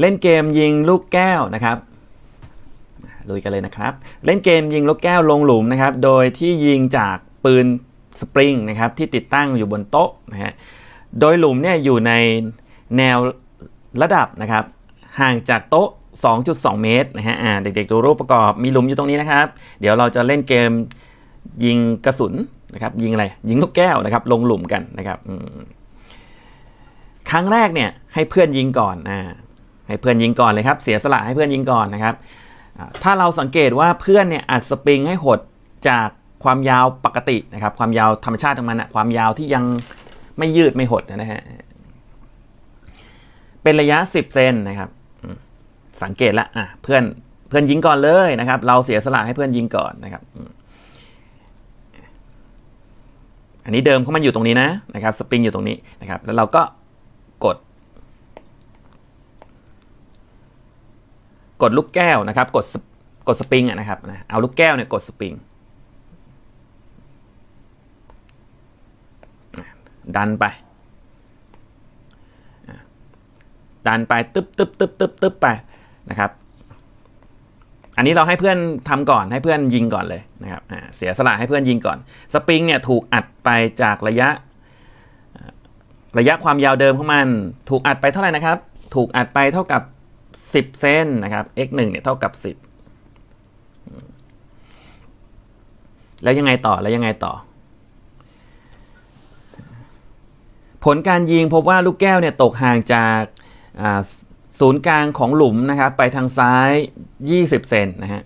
เล่นเกมยิงลูกแก้วนะครับลุยกันเลยนะครับ เล่นเกมยิงลูกแก้วลงหลุมนะครับ โดยที่ยิงจากปืนสปริงนะครับที่ติดตั้งอยู่บนโต๊ะนะฮะ โดยหลุมเนี่ยอยู่ในแนวระดับนะครับ ห่างจากโต๊ะ 2.2 เมตรนะฮะอ่าเด็กๆดูรูปประกอบมีหลุมอยู่ตรงนี้นะครับ เดี๋ยวเราจะเล่นเกมยิงกระสุนนะครับ ยิงอะไร ยิงลูกแก้วนะครับ ลงหลุมกันนะครับ ครั้งแรกเนี่ยให้เพื่อนยิงก่อนอ่า ให้เพื่อนยิงก่อนเลยครับ เสียสละให้เพื่อนยิงก่อนนะครับ ถ้าเราสังเกตว่าเพื่อนเนี่ยอัดสปริงให้หดจากความยาวปกตินะครับ ความยาวธรรมชาติของมันอะความยาวที่ยังไม่ยืดไม่หดนะฮะ เป็นระยะ 10 เซนนะครับ สังเกตละอะเพื่อนเพื่อนยิงก่อนเลยนะครับ เราเสียสละให้เพื่อนยิงก่อนนะครับ อันนี้เดิมเขามันอยู่ตรงนี้นะนะครับ สปริงอยู่ตรงนี้นะครับ แล้วเราก็กด กดลูกแก้วนะครับ กดสกดสปริงอะนะครับนะเอาลูกแก้วเนี่ยกดสปริงดันไป ดันไปตึ๊บตึ๊บตึ๊บตึ๊บตึ๊บไปนะครับ อันนี้เราให้เพื่อนทำก่อนให้เพื่อนยิงก่อนเลยนะครับเสียสละให้เพื่อนยิงก่อน สปริงเนี่ยถูกอัดไปจากระยะ ระยะความยาวเดิมของมัน ถูกอัดไปเท่าไหร่นะครับ ถูกอัดไปเท่ากับ 10เซนนะครับ x 1เนี่ยเท่ากับ10อืมแล้วยังไงต่อแล้วยังไงต่อ ผลการยิงพบว่าลูกแก้วเนี่ยตกห่างจากศูนย์กลางของหลุมนะครับ ไปทางซ้าย 20 เซนนะฮะ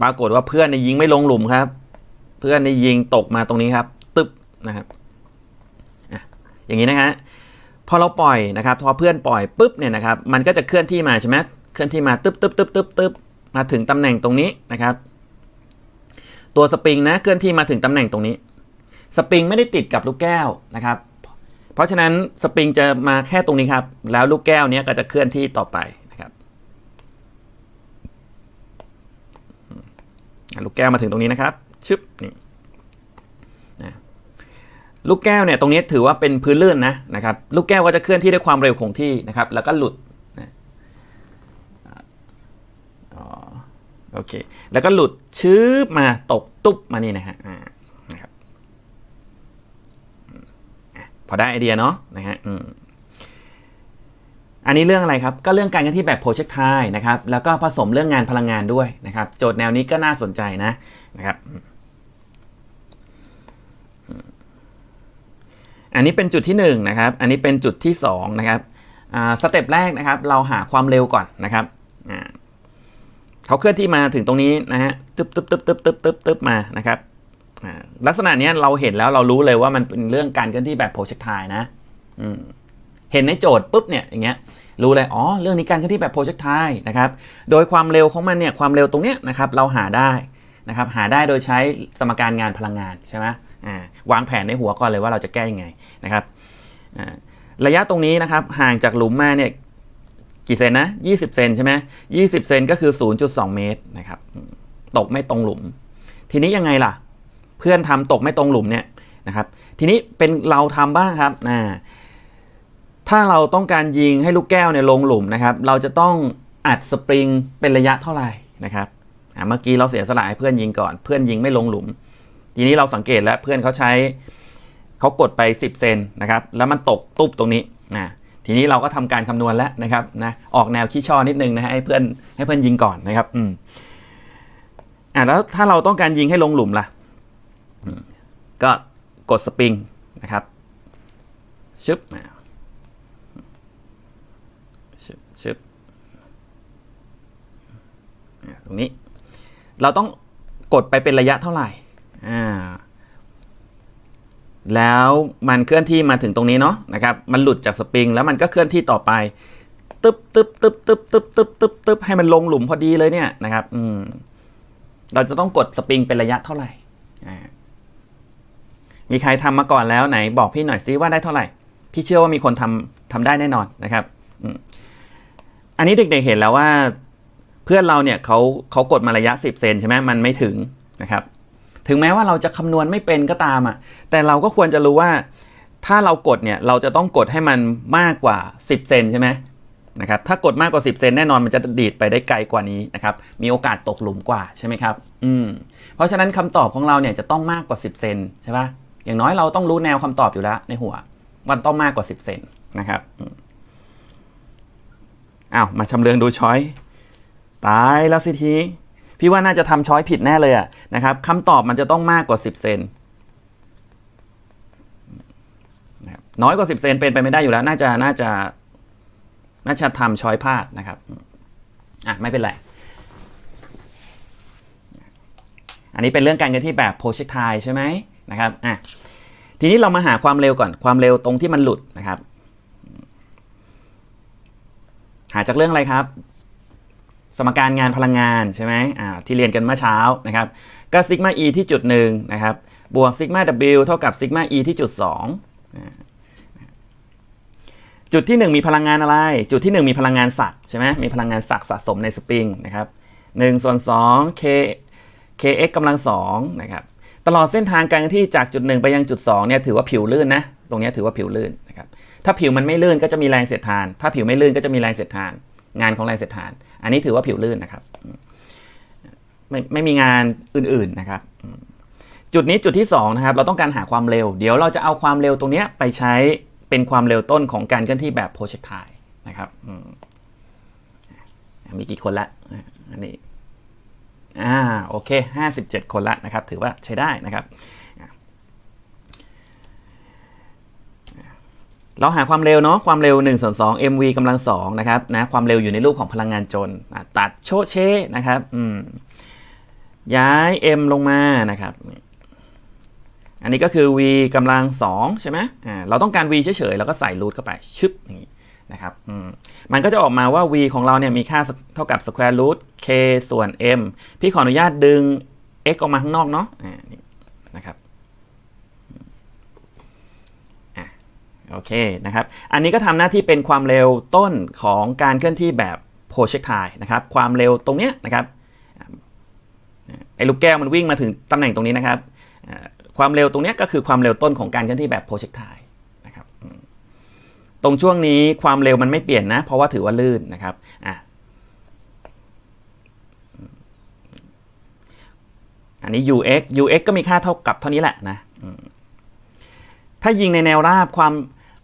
ปรากฏว่าเพื่อนในยิงไม่ลงหลุมครับ เพื่อนในยิงตกมาตรงนี้ครับ ตึ๊บนะครับอย่างนี้นะฮะ พอเราปล่อยนะครับพอเพื่อนปล่อยปุ๊บเนี่ยนะครับมันก็จะเคลื่อนที่มาใช่ไหมเคลื่อนที่มาตึ๊บตึ๊บตึ๊บตึ๊บตึ๊บมาถึงตำแหน่งตรงนี้นะครับ ตัวสปริงนะเคลื่อนที่มาถึงตำแหน่งตรงนี้ สปริงไม่ได้ติดกับลูกแก้วนะครับ เพราะฉะนั้นสปริงจะมาแค่ตรงนี้ครับ แล้วลูกแก้วเนี้ยก็จะเคลื่อนที่ต่อไปนะครับลูกแก้วมาถึงตรงนี้นะครับชึบนี่ ลูกแก้วเนี่ยตรงนี้ถือว่าเป็นพื้นลื่นนะนะครับลูกแก้วก็จะเคลื่อนที่ด้วยความเร็วคงที่นะครับ แล้วก็หลุดนะออโอเคแล้วก็หลุดชื้บมาตกตุ๊บมานี่นะฮะนะครับพอได้ไอเดียเนาะนะฮะอือันนี้เรื่องอะไรครับ ก็เรื่องการกันที่แบบโปรเจกต์ไทนะครับ แล้วก็ผสมเรื่องงานพลังงานด้วยนะครับ โจทย์แนวนี้ก็น่าสนใจนะนะครับอืมอืม อันนี้เป็นจุดที่หนึ่งนะครับ อันนี้เป็นจุดที่สองนะครับสเต็ปแรกนะครับ เราหาความเร็วก่อนนะครับเขาเคลื่อนที่มาถึงตรงนี้นะฮะตึ๊บตึ๊บตึ๊บตึ๊บตึ๊บตึ๊บตึ๊บมานะครับลักษณะนี้เราเห็นแล้วเรารู้เลยว่ามันเป็นเรื่องการเคลื่อนที่แบบโปรเจกต์ไทนะเห็นในโจทย์ปุ๊บเนี่ยอย่างเงี้ยรู้เลยอ๋อเรื่องนี้การเคลื่อนที่แบบโปรเจกต์ไทนะครับ โดยความเร็วของมันเนี่ยความเร็วตรงเนี้ยนะครับเราหาได้นะครับหาได้โดยใช้สมการงานพลังงานใช่ไหม วางแผนในหัวก่อนเลยว่าเราจะแก้ยังไงนะครับระยะตรงนี้นะครับห่างจากหลุมมาเนี่ยกี่เซนนะ 20 เซนใช่ไหม20 เซนก็คือ 0.2 เมตรนะครับ ตกไม่ตรงหลุม ทีนี้ยังไงล่ะ เพื่อนทำตกไม่ตรงหลุมเนี่ยนะครับ ทีนี้เป็นเราทำบ้างครับนะถ้าเราต้องการยิงให้ลูกแก้วเนี่ยลงหลุมนะครับ เราจะต้องอัดสปริงเป็นระยะเท่าไหร่นะครับเมื่อกี้เราเสียสละให้เพื่อนยิงก่อน เพื่อนยิงไม่ลงหลุม ทีนี้เราสังเกตแล้วเพื่อนเขาใช้เขากดไป 10 เซนนะครับแล้วมันตกตุ๊บตรงนี้นะทีนี้เราก็ทำการคำนวณแล้วนะครับนะออกแนวขี้ช่อนิดนึงนะให้เพื่อนให้เพื่อนยิงก่อนนะครับอืมอ่าแล้วถ้าเราต้องการยิงให้ลงหลุมล่ะก็กดสปริงนะครับชึบมาชึบชึบตรงนี้ เราต้องกดไปเป็นระยะเท่าไหร่ อ่าแล้วมันเคลื่อนที่มาถึงตรงนี้เนาะนะครับ มันหลุดจากสปริงแล้วมันก็เคลื่อนที่ต่อไปตึ๊บตึ๊บตึ๊บตึ๊บตึ๊บตึ๊บตึ๊บตึ๊บให้มันลงหลุมพอดีเลยเนี่ยนะครับ อืม เราจะต้องกดสปริงเป็นระยะเท่าไหร่มีใครทำมาก่อนแล้วไหน บอกพี่หน่อยซิว่าได้เท่าไหร่ พี่เชื่อว่ามีคนทำทำได้แน่นอนนะครับอืมอันนี้เด็กๆเห็นแล้วว่า เพื่อนเราเนี่ยเขาเขากดมาระยะ 10 เซนใช่ไหมมันไม่ถึงนะครับ ถึงแม้ว่าเราจะคำนวณไม่เป็นก็ตามอะ แต่เราก็ควรจะรู้ว่า ถ้าเรากดเนี่ยเราจะต้องกดให้มันมากกว่า 10 เซนใช่ไหมนะครับถ้ากดมากกว่า 10 เซนแน่นอนมันจะดีดไปได้ไกลกว่านี้นะครับมีโอกาสตกหลุมกว่าใช่ไหมครับอืมเพราะฉะนั้นคำตอบของเราเนี่ยจะต้องมากกว่า 10 เซนใช่ปะอย่างน้อยเราต้องรู้แนวคำตอบอยู่แล้วในหัวมันต้องมากกว่า 10 เซนนะครับอ้าวมาชำเลืองดูช้อย ตายแล้วสิที พี่ว่าน่าจะทำช้อยผิดแน่เลยอะนะครับคำตอบมันจะต้องมากกว่า 10 เซนนะครับน้อยกว่า 10 เซนเป็นไปไม่ได้อยู่แล้ว น่าจะน่าจะน่าจะทำช้อยพลาดนะครับอะไม่เป็นไร อันนี้เป็นเรื่องการเงินที่แบบโพชิทายใช่ไหมนะครับอะทีนี้เรามาหาความเร็วก่อนความเร็วตรงที่มันหลุดนะครับ หาจากเรื่องอะไรครับ สมการงานพลังงานใช่ไหมอ่าที่เรียนกันเมื่อเช้านะครับก็ซิกมา e ที่จุดหนึ่งนะครับบวกซิกมา w เท่ากับซิกมา e ที่จุดสองจุดที่ 1 มีพลังงานอะไร จุดที่ 1 มีพลังงานสักใช่ไหมมีพลังงานสักสะสมในสปริงนะครับ1ส่วน2 k kx กำลัง2นะครับตลอดเส้นทางการที่จากจุด 1 ไปยังจุด2เนี่ยถือว่าผิวลื่นนะตรงนี้ถือว่าผิวลื่นนะครับถ้าผิวมันไม่ลื่นก็จะมีแรงเสียดทาน ถ้าผิวไม่ลื่นก็จะมีแรงเสียดทาน งานของแรงเสียดทาน อันนี้ถือว่าผิวลื่นนะครับ ไม่ไม่มีงานอื่นๆนะครับ จุดนี้จุดที่2นะครับ เราต้องการหาความเร็ว เดี๋ยวเราจะเอาความเร็วตรงนี้ไปใช้เป็นความเร็วต้นของการเคลื่อนที่แบบโพเชทายนะครับมีกี่คนละอะอันนี้อ่าโอเคห้าสิบเจ็ดคนละนะครับ ถือว่าใช้ได้นะครับ เราหาความเร็วเนาะความเร็ว1ส่วน2 mv กำลัง2นะครับนะความเร็วอยู่ในรูปของพลังงานจนอะตัดโชเชนะครับย้าย m ลงมานะครับ อันนี้ก็คือ v กำลัง2ใช่ไหมเราต้องการ v เฉยๆแล้วก็ใส่รูทเข้าไปชึบอย่างนี้นะครับมมันก็จะออกมาว่า v ของเราเนี่ยมีค่าเท่ากับ square root k ส่วน m พี่ขออนุญาตดึง x ออกมาข้างนอกเนาะนะครับ โอเคนะครับ อันนี้ก็ทำหน้าที่เป็นความเร็วต้นของการเคลื่อนที่แบบโพเชกไทนะครับ ความเร็วตรงเนี้ยนะครับไอ้ลูกแก้วมันวิ่งมาถึงตำแหน่งตรงนี้นะครับ ความเร็วตรงนี้ก็คือความเร็วต้นของการเคลื่อนที่แบบโพเชกไทนะครับ ตรงช่วงนี้ความเร็วมันไม่เปลี่ยนนะ เพราะว่าถือว่าลื่นนะครับอะอันนี้ ux ux ก็มีค่าเท่ากับเท่านี้แหละนะถ้ายิงในแนวราบความ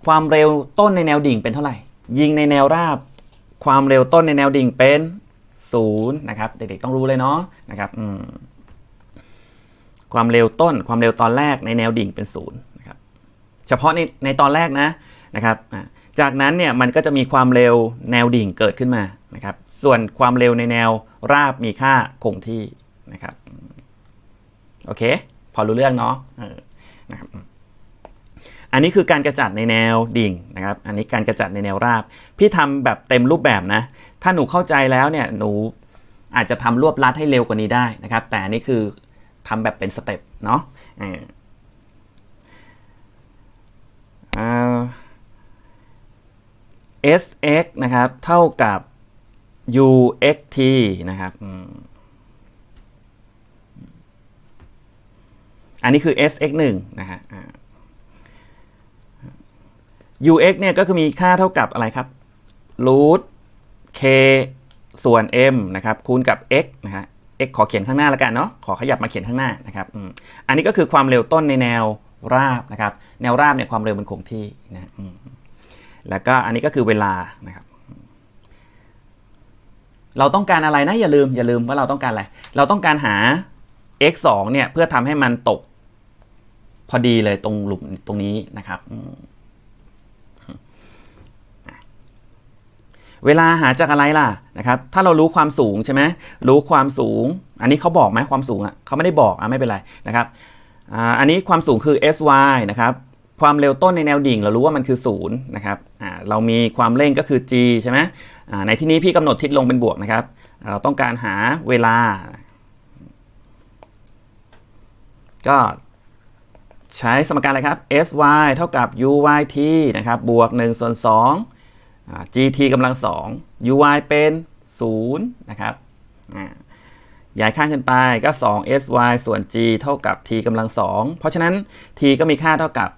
ความเร็วต้นในแนวดิ่งเป็นเท่าไหร่ ยิงในแนวราบ ความเร็วต้นในแนวดิ่งเป็นศูนย์นะครับ เด็กๆต้องรู้เลยเนาะนะครับความเร็วต้น ความเร็วตอนแรกในแนวดิ่งเป็นศูนย์นะครับเฉพาะในในตอนแรกนะนะครับจากนั้นเนี่ยมันก็จะมีความเร็วแนวดิ่งเกิดขึ้นมานะครับ ส่วนความเร็วในแนวราบมีค่าคงที่นะครับโอเค พอรู้เรื่องเนาะนะครับ อันนี้คือการกระจัดในแนวดิ่งนะครับ อันนี้การกระจัดในแนวราบ พี่ทำแบบเต็มรูปแบบนะ ถ้าหนูเข้าใจแล้วเนี่ยหนูอาจจะทำรวบลัดให้เร็วกว่านี้ได้นะครับ แต่อันนี้คือทำแบบเป็นสเต็ปเนาะอ่าอ่า sx นะครับ เท่ากับ uxt นะครับอันนี้คือ sx 1นะฮะ ux เนี่ยก็คือมีค่าเท่ากับอะไรครับ root k ส่วน m นะครับคูณกับ x นะฮะ x ขอเขียนข้างหน้าแล้วกันเนาะขอขยับมาเขียนข้างหน้านะครับอ,อันนี้ก็คือความเร็วต้นในแนวราบนะครับ แนวราบเนี่ยความเร็วมันคงที่นะแล้วก็อันนี้ก็คือเวลานะครับ เราต้องการอะไรนะอย่าลืมอย่าลืมว่าเราต้องการอะไร เราต้องการหา x 2เนี่ยเพื่อทำให้มันตกพอดีเลยตรงหลุมตรงนี้นะครับอืม เวลาหาจากอะไรล่ะนะครับถ้าเรารู้ความสูงใช่ไหมรู้ความสูง อันนี้เขาบอกไหมความสูงอะเขาไม่ได้บอกอะไม่เป็นไรนะครับอันนี้ความสูงคือ sy นะครับความเร็วต้นในแนวดิ่งเรารู้ว่ามันคือศูนย์นะครับเรามีความเร่งก็คือ g ใช่ไหมในที่นี้พี่กำหนดทิศลงเป็นบวกนะครับ เราต้องการหาเวลา ก็ใช้สมการอะไรครับ sy เท่ากับ uyt นะครับบวก1ส่วน2อ่า gt กำลังสอง uy เป็น0นะครับย้ายข้างขึ้นไปก็ 2 sy ส่วน g เท่ากับ t กำลังสองเพราะฉะนั้น t ก็มีค่าเท่ากับ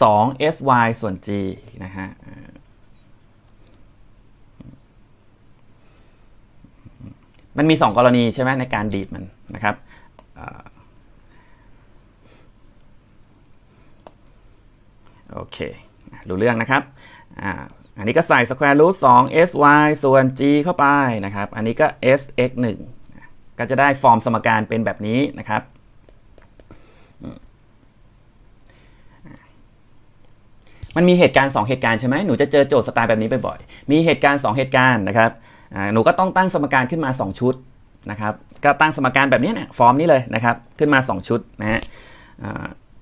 2 sy ส่วน g นะฮะมันมีสองกรณีใช่ไหมในการดีดมันนะครับอโอเครู้เรื่องนะครับ อันนี้ก็ใส่ square root 2 sy ส่วน g เข้าไปนะครับ อันนี้ก็ s x 1ก็จะได้ฟอร์มสมการเป็นแบบนี้นะครับ มันมีเหตุการณ์ 2 เหตุการณ์ใช่ไหมหนูจะเจอโจทย์สไตล์แบบนี้บ่อยๆ มีเหตุการณ์ 2 เหตุการณ์นะครับ หนูก็ต้องตั้งสมการขึ้นมา 2 ชุดนะครับ ก็ตั้งสมการแบบนี้เนี่ย ฟอร์มนี้เลยนะครับ ขึ้นมา 2 ชุดนะฮะ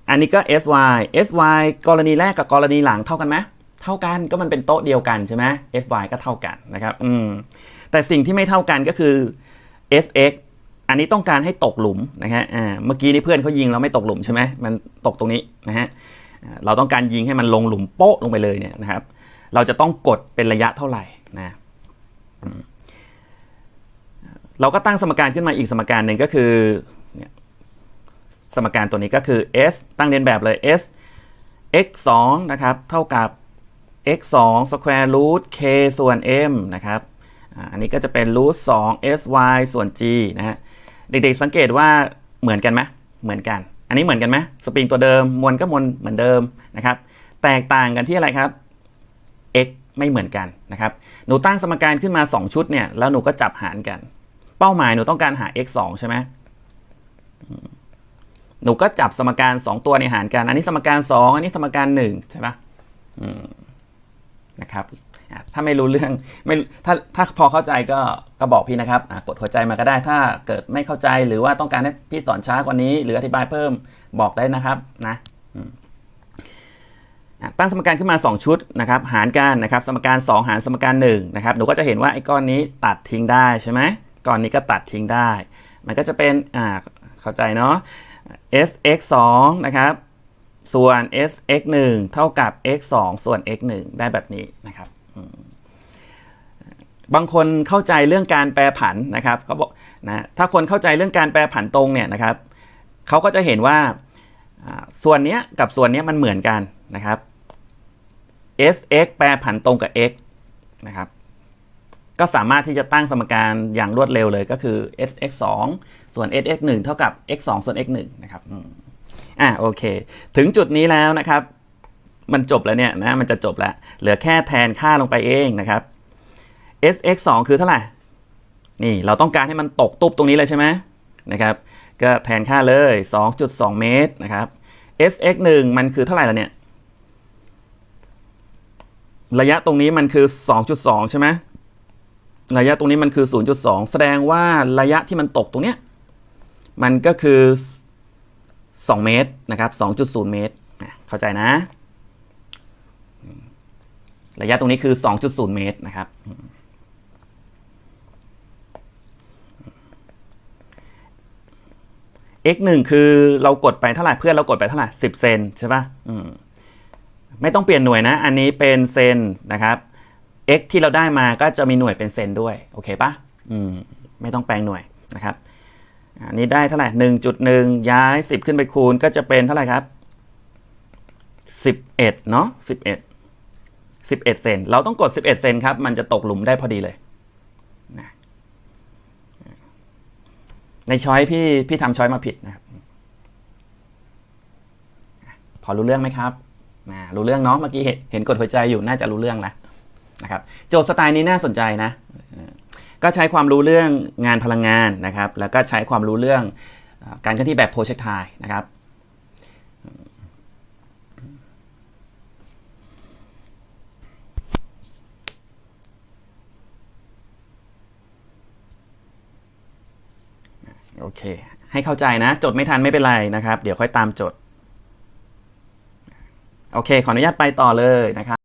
อันนี้ก็ sy sy กรณีแรกกับกรณีหลังเท่ากันไหม เท่ากันก็มันเป็นโต๊ะเดียวกันใช่ไหม sy ก็เท่ากันนะครับอืมแต่สิ่งที่ไม่เท่ากันก็คือ sx อันนี้ต้องการให้ตกหลุมนะฮะอ่าเมื่อกี้นี่เพื่อนเขายิงเราไม่ตกหลุมใช่ไหมมันตกตรงนี้นะฮะเราต้องการยิงให้มันลงหลุมโป๊ะลงไปเลยเนี่ยนะครับ เราจะต้องกดเป็นระยะเท่าไหร่นะเราก็ตั้งสมการขึ้นมาอีกสมการหนึ่งก็คือสมการตัวนี้ก็คือ s ตั้งเรียนแบบเลย s x 2นะครับ เท่ากับ x 2 square root k ส่วน m นะครับ อันนี้ก็จะเป็น root 2 sy ส่วน g นะฮะ เด็กๆสังเกตว่าเหมือนกันไหมเหมือนกัน อันนี้เหมือนกันไหมสปริงตัวเดิม มวลก็มวลเหมือนเดิมนะครับ แตกต่างกันที่อะไรครับ x ไม่เหมือนกันนะครับ หนูตั้งสมการขึ้นมา 2 ชุดเนี่ย แล้วหนูก็จับหารกัน เป้าหมายหนูต้องการหา x 2ใช่ไหมหนูก็จับสมการ 2 ตัวในหารกัน อันนี้สมการ 2 อันนี้สมการ1ใช่ปะอืม นะครับถ้าไม่รู้เรื่องไม่ถ้าถ้าพอเข้าใจก็ก็บอกพี่นะครับกดหัวใจมาก็ได้ถ้าเกิดไม่เข้าใจหรือว่าต้องการให้พี่สอนช้ากว่านี้ หรืออธิบายเพิ่มบอกได้นะครับนะอืมอะตั้งสมการขึ้นมา 2 ชุดนะครับหารกันนะครับสมการ 2 หารสมการ1นะครับหนูก็จะเห็นว่าไอ้ก้อนนี้ตัดทิ้งได้ใช่ไหมก้อนนี้ก็ตัดทิ้งได้ มันก็จะเป็นอ่าเข้าใจเนาะ s x 2นะครับ ส่วน s x 1เท่ากับ x 2ส่วน x 1ได้แบบนี้นะครับบางคนเข้าใจเรื่องการแปรผันนะครับเขาบอกนะถ้าคนเข้าใจเรื่องการแปรผันตรงเนี่ยนะครับเขาก็จะเห็นว่าส่วนเนี้ยกับส่วนเนี้ยมันเหมือนกันนะครับ s x แปรผันตรงกับ x นะครับก็สามารถที่จะตั้งสมการอย่างรวดเร็วเลยก็คือ s x 2ส่วน s x 1เท่ากับ x 2ส่วน x 1นะครับ อะโอเค ถึงจุดนี้แล้วนะครับ มันจบแล้วเนี่ยนะมันจะจบแล้ว เหลือแค่แทนค่าลงไปเองนะครับ s x 2คือเท่าไหร่ นี่เราต้องการให้มันตกตุบตรงนี้เลยใช่ไหมนะครับ ก็แทนค่าเลย 2.2 เมตรนะครับ s x 1มันคือเท่าไหร่ละเนี่ย ระยะตรงนี้มันคือ 2.2 ใช่ไหมระยะตรงนี้มันคือ 0.2 แสดงว่าระยะที่มันตกตรงเนี้ย มันก็คือ 2 เมตรนะครับ 2.0 เมตร เข้าใจนะ ระยะตรงนี้คือ 2.0 เมตรนะครับ x 1คือเรากดไปเท่าไหร่เพื่อนเรากดไปเท่าไหร่10 เซนใช่ปะ่ะไม่ต้องเปลี่ยนหน่วยนะ อันนี้เป็นเซนนะครับ x ที่เราได้มาก็จะมีหน่วยเป็นเซนด้วย โอเคปะอืมไม่ต้องแปลงหน่วยนะครับ อันนี้ได้เท่าไหร่หนึ่งจุดหนึ่งย้ายสิบขึ้นไปคูณก็จะเป็นเท่าไหร่ครับสิบเอ็ดเนาะสิบเอ็ดสิบเอ็ดเซนเราต้องกดสิบเอ็ดเซนครับ มันจะตกหลุมได้พอดีเลยนะในช้อยพี่พี่ทำช้อยมาผิดนะครับ พอรู้เรื่องไหมครับนะรู้เรื่องเนาะเมื่อกี้เห็นเห็นกดหัวใจอยู่น่าจะรู้เรื่องแล้วนะครับ โจทย์สไตล์นี้น่าสนใจนะ ก็ใช้ความรู้เรื่องงานพลังงานนะครับ แล้วก็ใช้ความรู้เรื่องการเคลื่อนที่แบบโพเชกไทนะครับโอเค ให้เข้าใจนะ จดไม่ทันไม่เป็นไรนะครับ เดี๋ยวค่อยตามจด โอเค ขออนุญาตไปต่อเลยนะครับ